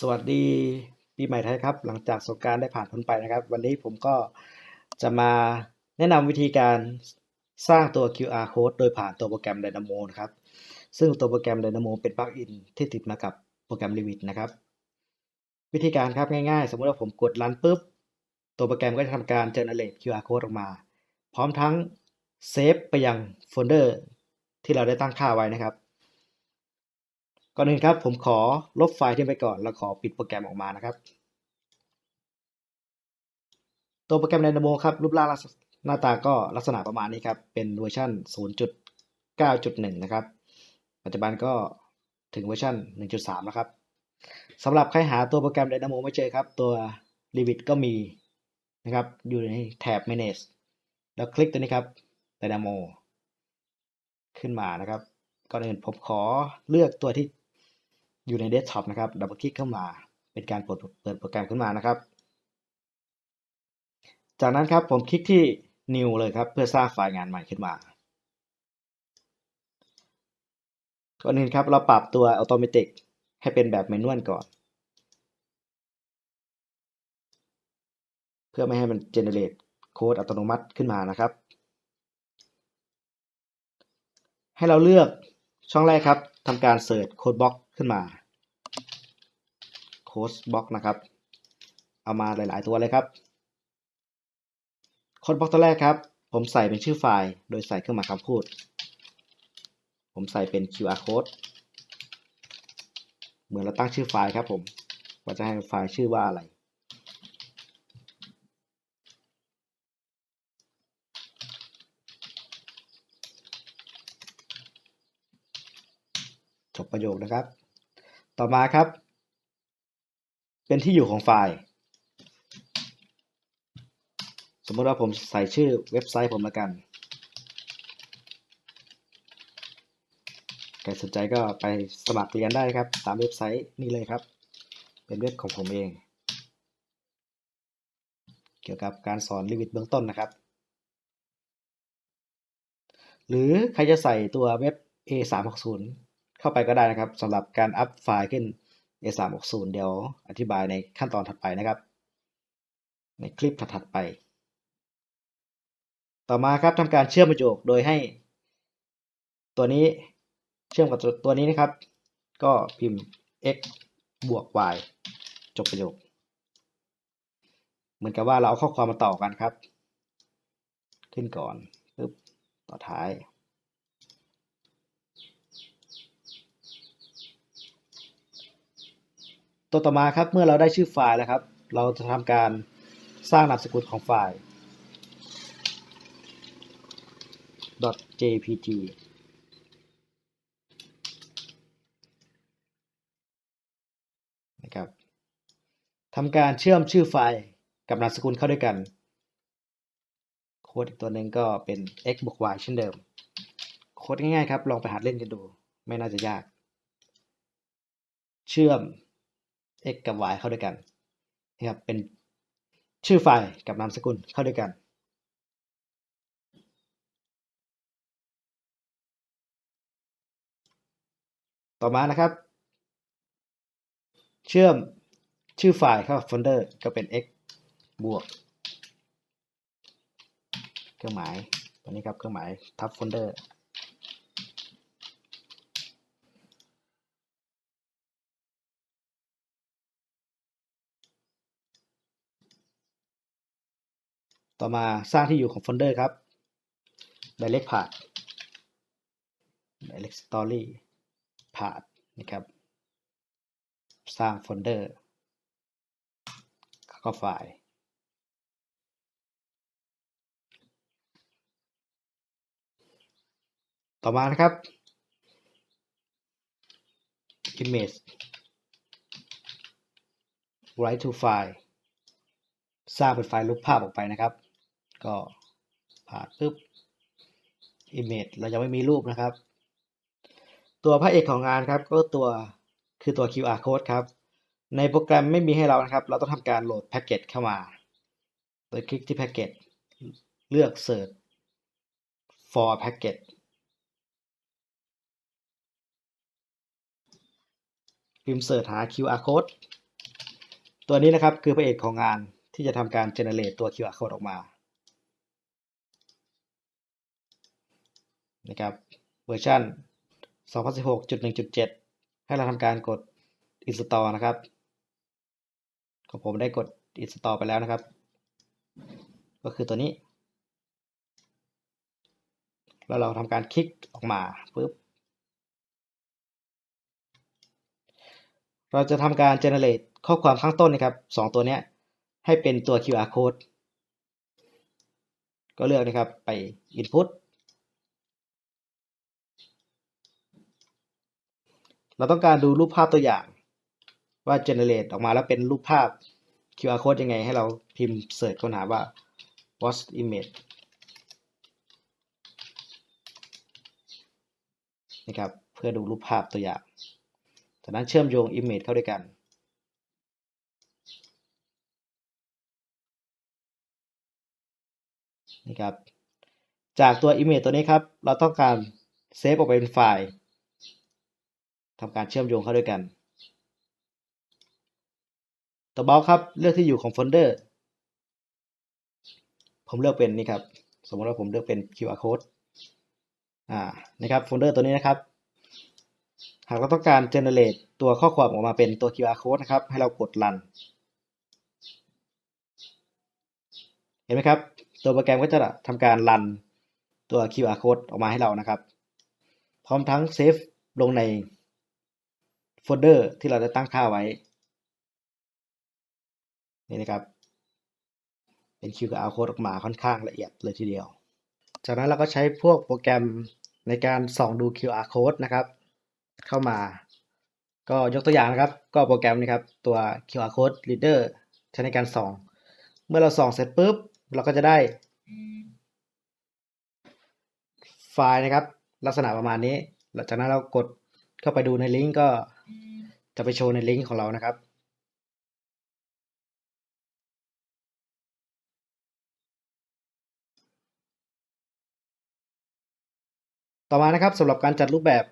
สวัสดีปีใหม่ไทยครับ หลังจากสงกานต์ได้ผ่านพ้นไปนะครับ วันนี้ผมก็จะมาแนะนำวิธีการสร้างตัว QR code โดยผ่านตัวโปรแกรม Dynamo นะครับ ซึ่งตัวโปรแกรม Dynamo เป็นปลั๊กอินที่ติดมากับโปรแกรม Revit นะครับ วิธีการครับง่ายๆ สมมติว่าผมกดรันปุ๊บ ตัวโปรแกรมก็จะทำการ generate QR code ออกมา พร้อมทั้งเซฟไปยังโฟลเดอร์ที่เราได้ตั้งค่าไว้นะครับ ก่อนอื่นครับผมขอลบไฟล์ที่ไปก่อน แล้วขอปิดโปรแกรมออกมานะครับ ตัวโปรแกรม Dynamo ครับ รูปร่างลักษณะหน้าตาก็ลักษณะประมาณนี้ครับ เป็นเวอร์ชัน0.9.1 นะครับ ปัจจุบันก็ถึงเวอร์ชัน1.3 แล้วครับสำหรับใครหาตัวโปรแกรม Dynamo ไม่เจอครับ ตัว Revit ก็มีนะครับ อยู่ในแถบ Manage แล้วคลิกตัวนี้ครับ Dynamo ขึ้นมานะครับก่อนอื่นผมขอเลือกตัวที่ อยู่ในเดสก์ท็อปนะครับดับเบิลคลิกเข้ามา เป็นการเปิดเปิดโปรแกรมขึ้นมานะครับ จากนั้นครับผมคลิกที่ New เลยครับ เพื่อสร้างไฟล์งานใหม่ขึ้นมาก่อนอื่นครับเราปรับตัว Automatic ให้เป็นแบบแมนวลก่อน เพื่อไม่ให้มัน generate โค้ดอัตโนมัติขึ้นมานะครับ ให้เราเลือกช่องแรกครับทำการเสิร์ชโค้ดบล็อกขึ้นมา ค้ดบล็อกนะครับ เอามาหลาย ๆ ตัวเลยครับโค้ดบล็อกตัวแรกครับ ผมใส่เป็นชื่อไฟล์โดยใส่เครื่องหมายคำพูด ผมใส่เป็น QR code เหมือนเราตั้งชื่อไฟล์ครับผมว่าจะให้ไฟล์ชื่อว่าอะไร จบประโยคนะครับ ต่อมาครับ เป็นที่อยู่ของไฟล์ สมมติว่าผมใส่ชื่อเว็บไซต์ผมละกันใครสนใจก็ไปสมัครเรียนได้ครับ ตามเว็บไซต์นี่เลยครับ เป็นเว็บของผมเอง เกี่ยวกับการสอนลิวิตเบื้องต้นนะครับ หรือใครจะใส่ตัวเว็บ A360 เข้าไปก็ได้นะครับสำหรับการอัพไฟล์ขึ้น A360 เดี๋ยวอธิบายในขั้นตอนถัดไปนะครับ ในคลิปถัดๆไป ต่อมาครับทำการเชื่อมประโยคโดยให้ ตัวนี้เชื่อมกับตัวนี้นะครับ ก็พิมพ์ x บวก y จบประโยค เหมือนกับว่าเราเอาข้อความมาต่อกันครับ ขึ้นก่อนปึ๊บต่อท้าย ตัวต่อมาครับเมื่อเราได้ชื่อไฟล์แล้วครับ เราจะทำการสร้างนามสกุลของไฟล์ .jpg นะครับทำการเชื่อมชื่อไฟล์กับนามสกุลเข้าด้วยกัน โค้ดอีกตัวหนึ่งก็เป็น x บวก y เช่นเดิม โค้ดง่ายๆครับ ลองไปหัดเล่นกันดู ไม่น่าจะยาก เชื่อม x กับ y เข้าด้วยกันนะครับเป็นชื่อไฟล์กับนามสกุลเข้าด้วยกัน ต่อมานะครับ เชื่อมชื่อไฟล์เข้าโฟลเดอร์ก็เป็น x บวกเครื่องหมายตัวนี้ครับเครื่องหมายทับโฟลเดอร์ ต่อมาสร้างที่อยู่ของโฟลเดอร์ครับ direct path direct story path นะครับ สร้างโฟลเดอร์แล้วก็ไฟล์ต่อมานะครับ image write to file สร้างเป็นไฟล์รูปภาพออกไปนะครับ ก็ผ่านปุ๊บ image เรายังไม่มีรูปนะครับ ตัวพระเอกของงานครับก็ตัวคือตัว QR code ครับ ในโปรแกรมไม่มีให้เรานะครับ เราต้องทำการโหลดแพ็กเกจเข้ามา โดยคลิกที่แพ็กเกจเลือก Search for package พิมพ์เสิร์ชหา QR code ตัวนี้นะครับคือพระเอกของงานที่จะทำการ generate ตัว QR code ออกมา นะครับเวอร์ชัน2016.1.7 ให้เราทำการกด install นะครับของผมได้กด install ไปแล้วนะครับ ก็คือตัวนี้ แล้วเราทำการคลิกออกมาปุ๊บเราจะทำการ generate ข้อความข้างต้นนะครับสองตัวนี้ให้เป็นตัว QR code ก็เลือกนะครับไป input เราต้องการดูรูปภาพตัวอย่าง ว่า generate ออกมาแล้วเป็นรูปภาพ QR code ยังไงให้เราพิมพ์เสิร์ชค้นหาว่า watch image นะครับเพื่อดูรูปภาพตัวอย่าง จากนั้นเชื่อมโยง image เข้าด้วยกันนี่ครับ จากตัว image ตัวนี้ครับ เราต้องการเซฟออกไปเป็นไฟล์ ทำการเชื่อมโยงเข้าด้วยกันตัวบล็อกครับเลือกที่อยู่ของโฟลเดอร์ ผมเลือกเป็นนี่ครับ สมมติว่าผมเลือกเป็น QR code อ่านะครับโฟลเดอร์ตัวนี้นะครับ หากเราต้องการ generate ตัวข้อความออกมาเป็นตัว QR code นะครับ ให้เรากด run เห็นไหมครับ ตัวโปรแกรมก็จะทำการรันตัว QR code ออกมาให้เรานะครับ พร้อมทั้งเซฟลงใน โฟลเดอร์ที่เราได้ตั้งค่าไว้ นี่นะครับ เป็น QR code ออกมาค่อนข้างละเอียดเลยทีเดียว จากนั้นเราก็ใช้พวกโปรแกรมในการส่องดู QR code นะครับ เข้ามา ก็ยกตัวอย่างนะครับ ก็โปรแกรมนี้ครับ ตัว QR code reader ใช้ในการส่อง เมื่อเราส่องเสร็จปุ๊บ เราก็จะได้ ไฟล์นะครับ ลักษณะประมาณนี้ หลังจากนั้นเรากดเข้าไปดูในลิงก์ก็ จะไปโชว์ในลิงก์ของเรานะครับ ต่อมานะครับสำหรับการจัดรูปแบบ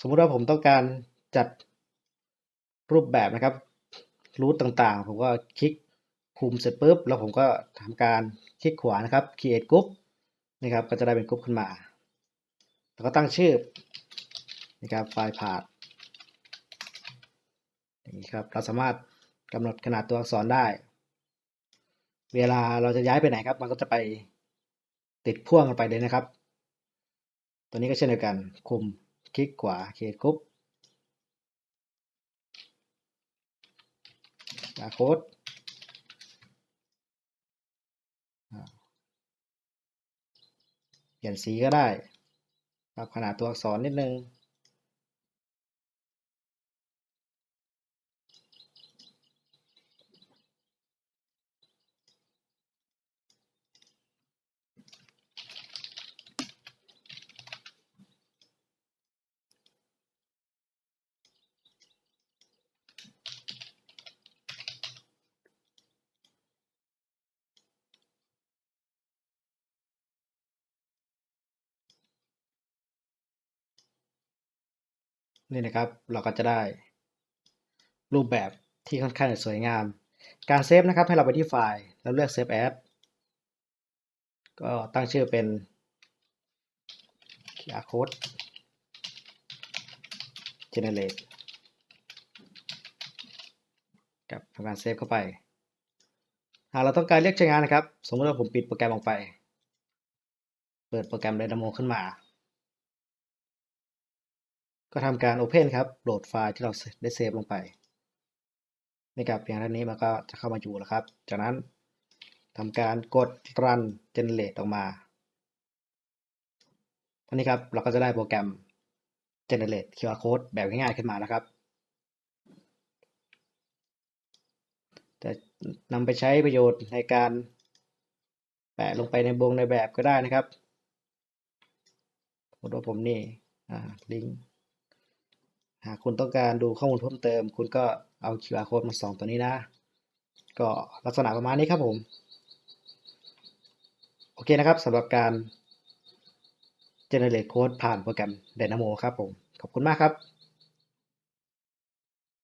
สมมุติว่าผมต้องการจัดรูปแบบนะครับรูทต่างๆ ผมก็คลิกคุมเสร็จปุ๊บ แล้วผมก็ทำการคลิกขวานะครับ create group นะครับก็จะได้เป็นกรุ๊ปขึ้นมา แล้วก็ตั้งชื่อ นะครับไฟล์พาธอย่างนี้ครับเราสามารถกำหนดขนาดตัวอักษรได้ เวลาเราจะย้ายไปไหนครับ มันก็จะไปติดพ่วงกันไปเลยนะครับ ตัวนี้ก็เช่นเดียวกัน คุมคลิกขวา create group บาร์โค้ดเปลี่ยนสีก็ได้ปรับขนาดตัวอักษรนิดนึง นี่นะครับเราก็จะได้ รูปแบบที่ค่อนข้างสวยงาม การเซฟนะครับให้เราไปที่ไฟล์แล้วเลือก Save As ก็ตั้งชื่อเป็น QR code generate กับทำการเซฟเข้าไปหากเราต้องการเรียกใช้งานนะครับ สมมติว่าผมปิดโปรแกรมออกไป เปิดโปรแกรม Dynamo ขึ้นมา ก็ทำการ Open ครับโหลดไฟล์ที่เราได้เซฟลงไปนี่ครับเพียงเท่านี้มันก็จะเข้ามาอยู่แล้วครับ จากนั้นทำการกด Run Generate ออกมาท่านี้ครับเราก็จะได้โปรแกรม Generate QR Code แบบง่ายๆขึ้นมาแล้วครับจะนำไปใช้ประโยชน์ในการแปะลงไปในบงในแบบก็ได้นะครับสมมติว่าผมนี่ลิงก์ หากคุณต้องการดูข้อมูลเพิ่มเติม คุณก็เอา QR code มาส่องตัวนี้นะ ก็ลักษณะประมาณนี้ครับผม โอเคนะครับสำหรับการ generate code ผ่านโปรแกรม Dynamo ครับผม ขอบคุณมากครับ